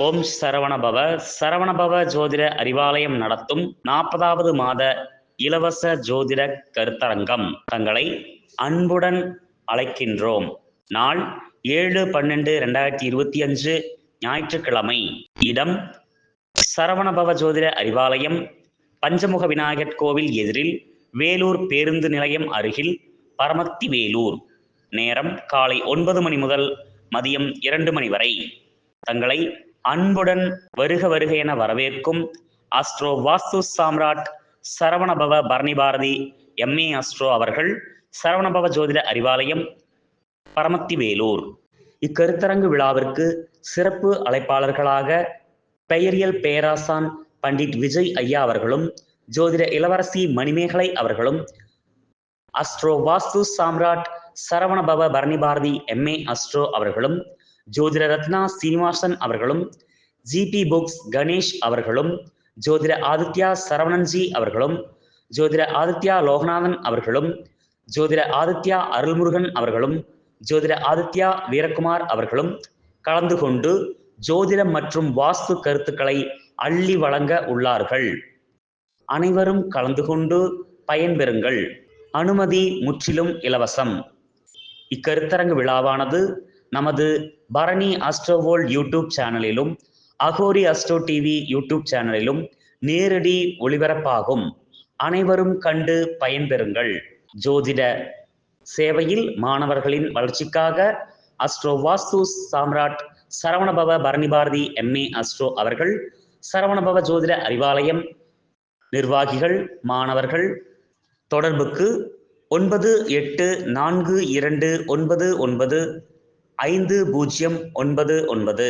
ஓம் சரவணபவ. சரவணபவ ஜோதிட அறிவாலயம் நடத்தும் நாற்பதாவது மாத இலவச ஜோதிட கருத்தரங்கம். தங்களை அன்புடன் அழைக்கின்றோம். நாள் ஏழு பன்னெண்டு ரெண்டாயிரத்தி இருபத்தி அஞ்சு ஞாயிற்றுக்கிழமை. இடம் சரவணபவ ஜோதிட அறிவாலயம் பஞ்சமுக விநாயகர் கோவில் எதிரில் வேலூர் பேருந்து நிலையம் அருகில் பரமத்தி வேலூர் நேரம் காலை ஒன்பது மணி முதல் மதியம் இரண்டு மணி வரை. தங்களை அன்புடன் வருக வருக என வரவேற்கும் astro Vastu Samrat Saravanabhava Bharani Bharathi MA astro அவர்கள் சரவணபவ ஜோதிட அறிவாலயம் பரமத்தி வேலூர் இக்கருத்தரங்கு விழாவிற்கு சிறப்பு அழைப்பாளர்களாக பெயரியல் பேராசான் பண்டிட் விஜய் ஐயா அவர்களும் ஜோதிட இளவரசி மணிமேகலை அவர்களும் astro Vastu Samrat Saravanabhava Bharani Bharathi MA astro அவர்களும் ஜோதிட ரத்னா சீனிவாசன் அவர்களும் ஜிபி புக்ஸ் கணேஷ் அவர்களும் ஜோதிட ஆதித்யா சரவணன்ஜி அவர்களும் ஜோதிட ஆதித்யா லோகநாதன் அவர்களும் ஜோதிட ஆதித்யா அருள்முருகன் அவர்களும் ஜோதிட ஆதித்யா வீரகுமார் அவர்களும் கலந்து கொண்டு ஜோதிடம் மற்றும் வாஸ்து கருத்துக்களை அள்ளி வழங்க உள்ளார்கள். அனைவரும் கலந்து கொண்டு பயன்பெறுங்கள். அனுமதி முற்றிலும் இலவசம். இக்கருத்தரங்கு விழாவானது நமது பரணி அஸ்ட்ரோவோல் யூடியூப் சேனலிலும் அகோரி அஸ்ட்ரோ டிவி யூடியூப் சேனலிலும் நேரடி ஒளிபரப்பாகும். அனைவரும் கண்டு பயன்பெறுங்கள். ஜோதிட சேவையில் மாணவர்களின் வளர்ச்சிக்காக astro Vastu Samrat Saravanabhava Bharani Bharathi MA astro அவர்கள் சரவணபவ ஜோதிட அறிவாலயம் நிர்வாகிகள் மாணவர்கள் தொடர்புக்கு ஒன்பது எட்டு நான்கு இரண்டு ஒன்பது ஒன்பது ஐந்து பூஜ்ஜியம் ஒன்பது ஒன்பது.